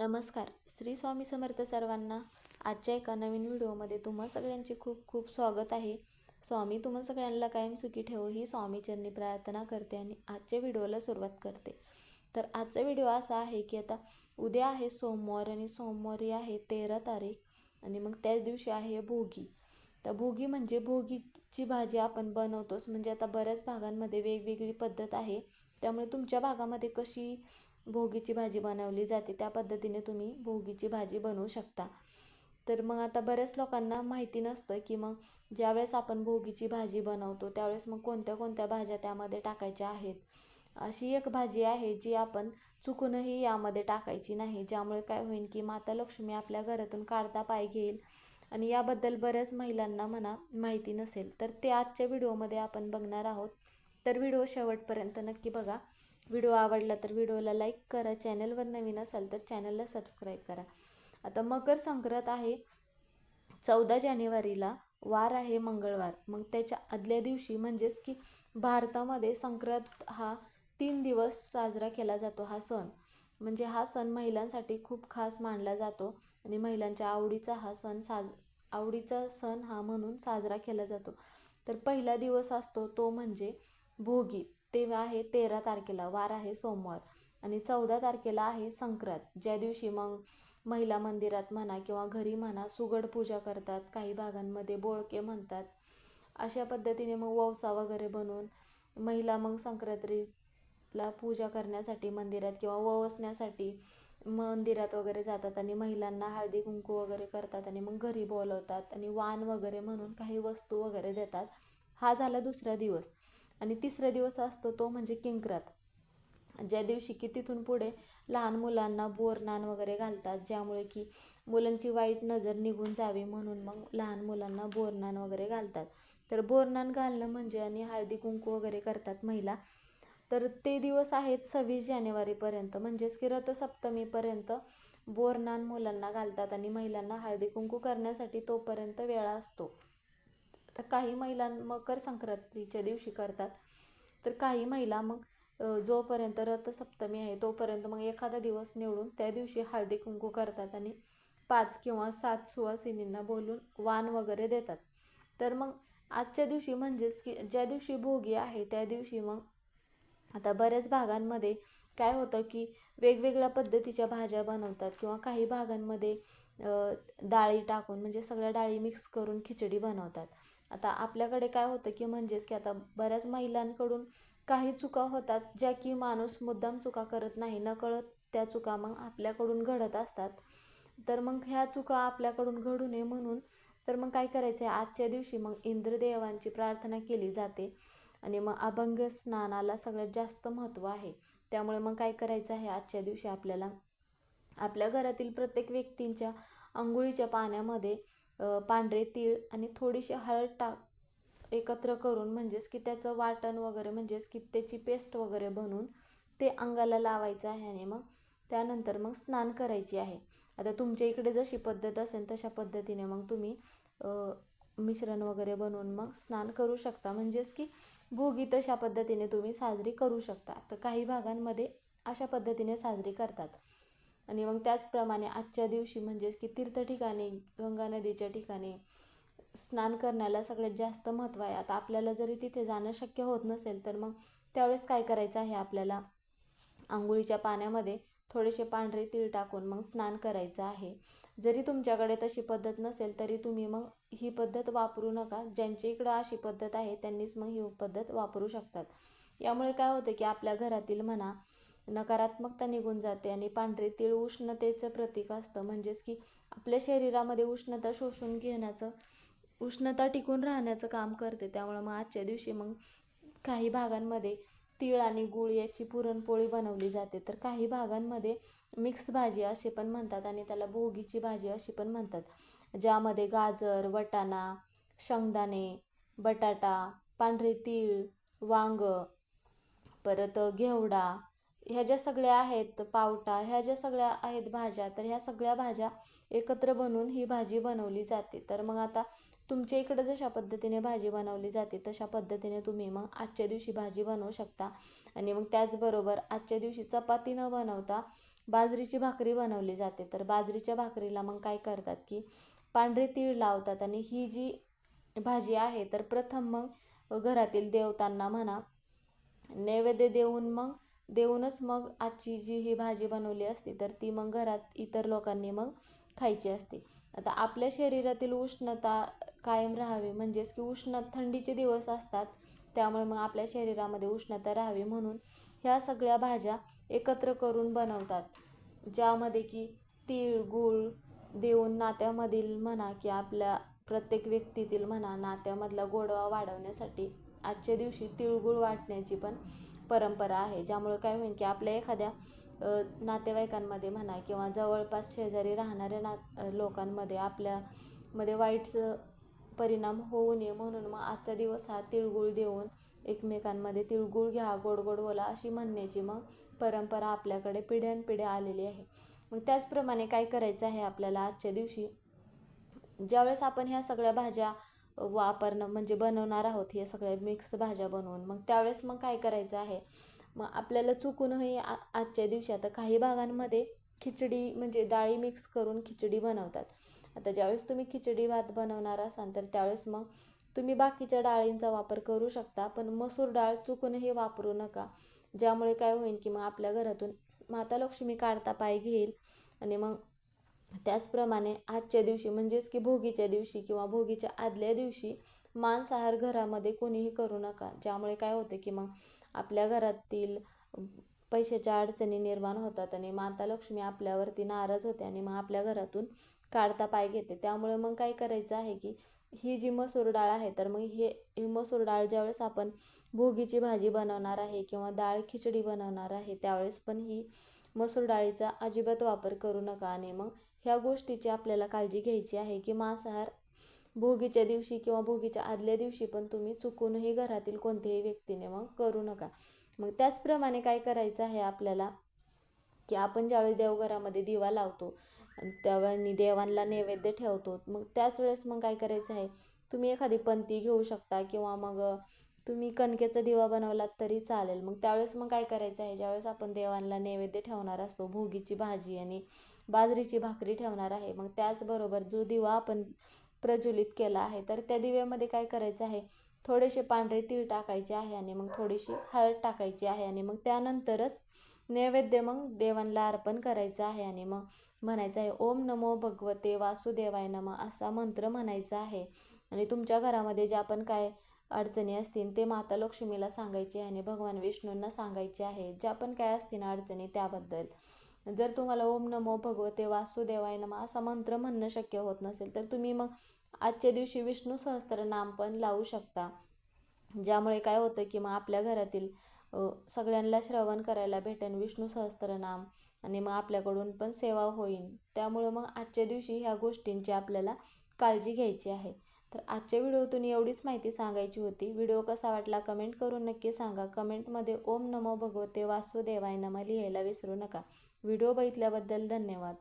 नमस्कार. श्री स्वामी समर्थ सर्वांना आजच्या एका नवीन व्हिडिओमध्ये तुम्हा सगळ्यांचे खूप खूप स्वागत आहे. स्वामी तुम्हा सगळ्यांना कायम सुखी ठेवो ही स्वामीचरणी प्रार्थना करते आणि आजच्या व्हिडिओला सुरुवात करते. तर आजचा व्हिडिओ असा आहे की आता उद्या आहे सोमवार आणि सोमवारी आहे तेरा तारीख आणि मग त्याच दिवशी आहे भोगी. तर भोगी म्हणजे भोगीची भाजी आपण बनवतोच. म्हणजे आता बऱ्याच भागांमध्ये वेगवेगळी पद्धत आहे. त्यामुळे तुमच्या भागामध्ये कशी भोगीची भाजी बनवली जाते. त्या पद्धतीने तुम्ही भोगीची भाजी बनवू शकता. तर मग आता बऱ्याच लोकांना माहिती नसतं की मग ज्यावेळेस आपण भोगीची भाजी बनवतो त्यावेळेस मग कोणत्या कोणत्या भाज्या त्यामध्ये टाकायच्या आहेत? अशी एक भाजी आहे जी आपण चुकूनही यामध्ये टाकायची नाही. ज्यामुळे काय होईल की माता लक्ष्मी आपल्या घरातून काढता पाय घेईल आणि याबद्दल बऱ्याच महिलांना म्हणा माहिती नसेल. तर ते आजच्या व्हिडिओमध्ये आपण बघणार आहोत. तर व्हिडिओ शेवटपर्यंत नक्की बघा. व्हिडिओ आवडला तर व्हिडिओला लाईक करा चॅनलवर नवीन असाल तर चॅनलला सबस्क्राईब करा. आता मकर संक्रांत आहे चौदा जानेवारीला वार आहे मंगळवार. मग त्याच्या आदल्या दिवशी म्हणजेच की भारतामध्ये संक्रांत हा तीन दिवस साजरा केला जातो हा सण. म्हणजे हा सण महिलांसाठी खूप खास मानला जातो आणि महिलांच्या आवडीचा हा सण साज आवडीचा सण हा म्हणून साजरा केला जातो. तर पहिला दिवस असतो तो म्हणजे भोगी. ते आहे तेरा तारखेला वार आहे सोमवार. आणि चौदा तारखेला आहे संक्रांत. ज्या दिवशी मग महिला मंदिरात म्हणा किंवा घरी म्हणा सुगड पूजा करतात काही भागांमध्ये बोळके म्हणतात अशा पद्धतीने मग ववसा वगैरे बनवून महिला मग संक्रांतीला पूजा करण्यासाठी मंदिरात किंवा ववसण्यासाठी मंदिरात वगैरे जातात आणि महिलांना हळदी कुंकू वगैरे करतात आणि मग घरी बोलवतात आणि वाण वगैरे म्हणून काही वस्तू वगैरे देतात. हा झाला दुसरा दिवस. आणि तिसरा दिवस असतो तो म्हणजे किंक्रात. ज्या दिवशी की तिथून पुढे लहान मुलांना बोरनान वगैरे घालतात ज्यामुळे की मुलांची वाईट नजर निघून जावी म्हणून मग लहान मुलांना बोरनान वगैरे घालतात. तर बोरनान घालणं म्हणजे आणि हळदी कुंकू वगैरे करतात महिला. तर ते दिवस आहेत सव्वीस जानेवारीपर्यंत. म्हणजेच की रथसप्तमीपर्यंत बोरनान मुलांना घालतात आणि महिलांना हळदी कुंकू करण्यासाठी तोपर्यंत वेळा असतो. तर काही महिला मकर संक्रांतीच्या दिवशी करतात. तर काही महिला मग जोपर्यंत रथसप्तमी आहे तोपर्यंत मग एखादा दिवस निवडून त्या दिवशी हळदी कुंकू करतात आणि पाच किंवा सात सुवासिनींना बोलून वाण वगैरे देतात. तर मग आजच्या दिवशी म्हणजेच की ज्या दिवशी भोगी आहे त्या दिवशी मग आता बऱ्याच भागांमध्ये काय होतं की वेगवेगळ्या पद्धतीच्या भाज्या बनवतात किंवा काही भागांमध्ये डाळी टाकून म्हणजे सगळ्या डाळी मिक्स करून खिचडी बनवतात. आता आपल्याकडे काय होतं की म्हणजेच की आता बऱ्याच महिलांकडून काही चुका होतात ज्या की माणूस मुद्दाम चुका करत नाही नकळत त्या चुका मग आपल्याकडून घडत असतात. तर मग ह्या चुका आपल्याकडून घडू नये म्हणून तर मग काय करायचं आहे आजच्या दिवशी मग इंद्रदेवांची प्रार्थना केली जाते आणि मग अभंग स्नानाला सगळ्यात जास्त महत्त्व आहे. त्यामुळे मग काय करायचं आहे? आजच्या दिवशी आपल्याला आपल्या घरातील प्रत्येक व्यक्तींच्या आंघोळीच्या पाण्यामध्ये पांढरे तीळ आणि थोडीशी हळद टाक एकत्र करून म्हणजेच की त्याचं वाटण वगैरे म्हणजेच की त्याची पेस्ट वगैरे बनवून ते अंगाला लावायचं आहे आणि मग त्यानंतर मग स्नान करायची आहे. आता तुमच्या इकडे जशी पद्धत असेल तशा पद्धतीने मग तुम्ही मिश्रण वगैरे बनवून मग स्नान करू शकता. म्हणजेच की भोगी तशा पद्धतीने तुम्ही साजरी करू शकता. तर काही भागांमध्ये अशा पद्धतीने साजरी करतात. आणि मग त्याचप्रमाणे आजच्या दिवशी म्हणजेच की तीर्थ ठिकाणी गंगा नदीच्या ठिकाणी स्नान करण्याला सगळ्यात जास्त महत्त्व आहे. आता आपल्याला जरी तिथे जाणं शक्य होत नसेल तर मग त्यावेळेस काय करायचं आहे आपल्याला? आंघोळीच्या पाण्यामध्ये थोडेसे पांढरे तीळ टाकून मग स्नान करायचं आहे. जरी तुमच्याकडे तशी पद्धत नसेल तरी तुम्ही मग ही पद्धत वापरू नका. ज्यांच्या इकडं अशी पद्धत आहे त्यांनीच मग ही पद्धत वापरू शकतात. यामुळे काय होतं की आपल्या घरातील म्हणा नकारात्मकता निघून जाते आणि पांढरे तीळ उष्णतेचं प्रतीक असतं. म्हणजेच की आपल्या शरीरामध्ये उष्णता शोषून घेण्याचं उष्णता टिकून राहण्याचं काम करते. त्यामुळं मग आजच्या दिवशी मग काही भागांमध्ये तीळ आणि गुळ याची पुरणपोळी बनवली जाते. तर काही भागांमध्ये मिक्स भाजी असे पण म्हणतात आणि त्याला भोगीची भाजी अशी पण म्हणतात. ज्यामध्ये गाजर वटाणा शेंगदाणे बटाटा पांढरे तीळ वांग परत घेवडा ह्या ज्या सगळ्या आहेत पावटा ह्या ज्या सगळ्या आहेत भाज्या तर ह्या सगळ्या भाज्या एकत्र बनवून ही भाजी बनवली जाते. तर मग आता तुमच्या इकडं जशा पद्धतीने भाजी बनवली जाते तशा पद्धतीने तुम्ही मग आजच्या दिवशी भाजी बनवू शकता. आणि मग त्याचबरोबर आजच्या दिवशी चपाती न बनवता बाजरीची भाकरी बनवली जाते. तर बाजरीच्या भाकरीला मग काय करतात की पांढरे तीळ लावतात आणि ही जी भाजी आहे तर प्रथम मग घरातील देवतांना म्हणा नैवेद्य देऊन मग देऊनच मग आजची जी ही भाजी बनवली असते तर ती मग घरात इतर लोकांनी मग खायची असते. आता आपल्या शरीरातील उष्णता कायम राहावी म्हणजेच की उष्ण थंडीचे दिवस असतात त्यामुळे मग आपल्या शरीरामध्ये उष्णता राहावी म्हणून ह्या सगळ्या भाज्या एकत्र करून बनवतात. ज्यामध्ये की तीळ गूळ देऊन नात्यामधील म्हणा की आपल्या प्रत्येक व्यक्तीतील म्हणा नात्यामधला गोडवा वाढवण्यासाठी आजच्या दिवशी तिळगुळ वाटण्याची पण परंपरा आहे ज्यामुळे काय होईल की आपल्या एखाद्या नातेवाईकांमध्ये म्हणा किंवा जवळपास शेजारी राहणाऱ्या ना लोकांमध्ये आपल्यामध्ये वाईट परिणाम होऊ नये म्हणून मग आजचा दिवस हा तिळगुळ देऊन एकमेकांमध्ये तिळगुळ घ्या गोड गोड बोला अशी म्हणण्याची मग परंपरा आपल्याकडे पिढ्यानपिढ्या आलेली आहे. मग त्याचप्रमाणे काय करायचं आहे आपल्याला आजच्या दिवशी? ज्यावेळेस आपण ह्या सगळ्या भाज्या वापरणं म्हणजे बनवणार आहोत हे सगळ्या मिक्स भाज्या बनवून. मग त्यावेळेस मग काय करायचं आहे? मग आपल्याला चुकूनही आ आजच्या दिवशी आता काही भागांमध्ये खिचडी म्हणजे डाळी मिक्स करून खिचडी बनवतात. आता ज्यावेळेस तुम्ही खिचडी भात बनवणार असाल तर त्यावेळेस मग तुम्ही बाकीच्या डाळींचा वापर करू शकता पण मसूर डाळ चुकूनही वापरू नका. ज्यामुळे काय होईल की मग आपल्या घरातून माता लक्ष्मी काढता पाय घेईल आणि मग त्याचप्रमाणे आजच्या दिवशी म्हणजेच की भोगीच्या दिवशी किंवा भोगीच्या आदल्या दिवशी मांसाहार घरामध्ये कोणीही करू नका. ज्यामुळे काय होते की मग आपल्या घरातील पैशाच्या अडचणी निर्माण होतात आणि माता लक्ष्मी आपल्यावरती नाराज होते आणि मग आपल्या घरातून काढता पाय घेते. त्यामुळे मग काय करायचं आहे की ही जी मसूर डाळ आहे तर मग हे ही मसूर डाळ ज्यावेळेस आपण भोगीची भाजी बनवणार आहे किंवा डाळ खिचडी बनवणार आहे त्यावेळेस पण ही मसूर डाळीचा अजिबात वापर करू नका आणि मग ह्या गोष्टीची आपल्याला काळजी घ्यायची आहे की मांसाहार भोगीच्या दिवशी किंवा भोगीच्या आदल्या दिवशी पण तुम्ही चुकूनही घरातील कोणत्याही व्यक्तीने मग करू नका. मग त्याचप्रमाणे काय करायचं आहे आपल्याला? की आपण ज्यावेळी देवघरामध्ये दिवा लावतो आणि त्यावेळी देवांना नैवेद्य ठेवतो मग त्याच वेळेस मग काय करायचं आहे? तुम्ही एखादी पंती घेऊ शकता किंवा मग तुम्ही कणकेचा दिवा बनवलात तरी चालेल. मग त्यावेळेस मग काय करायचं आहे? ज्यावेळेस आपण देवांना नैवेद्य ठेवणार असतो भोगीची भाजी आणि बाजरीची भाकरी ठेवणार आहे मग त्याचबरोबर जो दिवा आपण प्रज्वलित केला आहे तर त्या दिव्यामध्ये काय करायचं आहे? थोडेसे पांढरे तीळ टाकायचे आहे आणि मग थोडीशी हळद टाकायची आहे आणि मग त्यानंतरच नैवेद्य मग देवांना अर्पण करायचं आहे आणि मग म्हणायचं आहे ओम नमो भगवते वासुदेवाय नम असा मंत्र म्हणायचा आहे. आणि तुमच्या घरामध्ये जे आपण काय अडचणी असतील ते माता लक्ष्मीला सांगायचे आणि भगवान विष्णूंना सांगायचे आहे. ज्या पण काय असतील अडचणी त्याबद्दल. जर तुम्हाला ओम नमो भगवते वासुदेवाय नम असा मंत्र म्हणणं शक्य होत नसेल तर तुम्ही मग आजच्या दिवशी विष्णू सहस्त्रनाम पण लावू शकता. ज्यामुळे काय होतं की मग आपल्या घरातील सगळ्यांना श्रवण करायला भेटेन विष्णू सहस्त्रनाम आणि मग आपल्याकडून पण सेवा होईल त्यामुळं मग आजच्या दिवशी ह्या गोष्टींची आपल्याला काळजी घ्यायची आहे. तर आजच्या व्हिडिओतून एवढीच माहिती सांगायची होती. व्हिडिओ कसा वाटला कमेंट करून नक्की सांगा. कमेंटमध्ये ओम नमो भगवते वासुदेवाय नम लिहायला विसरू नका. व्हिडिओ बघितल्याबद्दल धन्यवाद.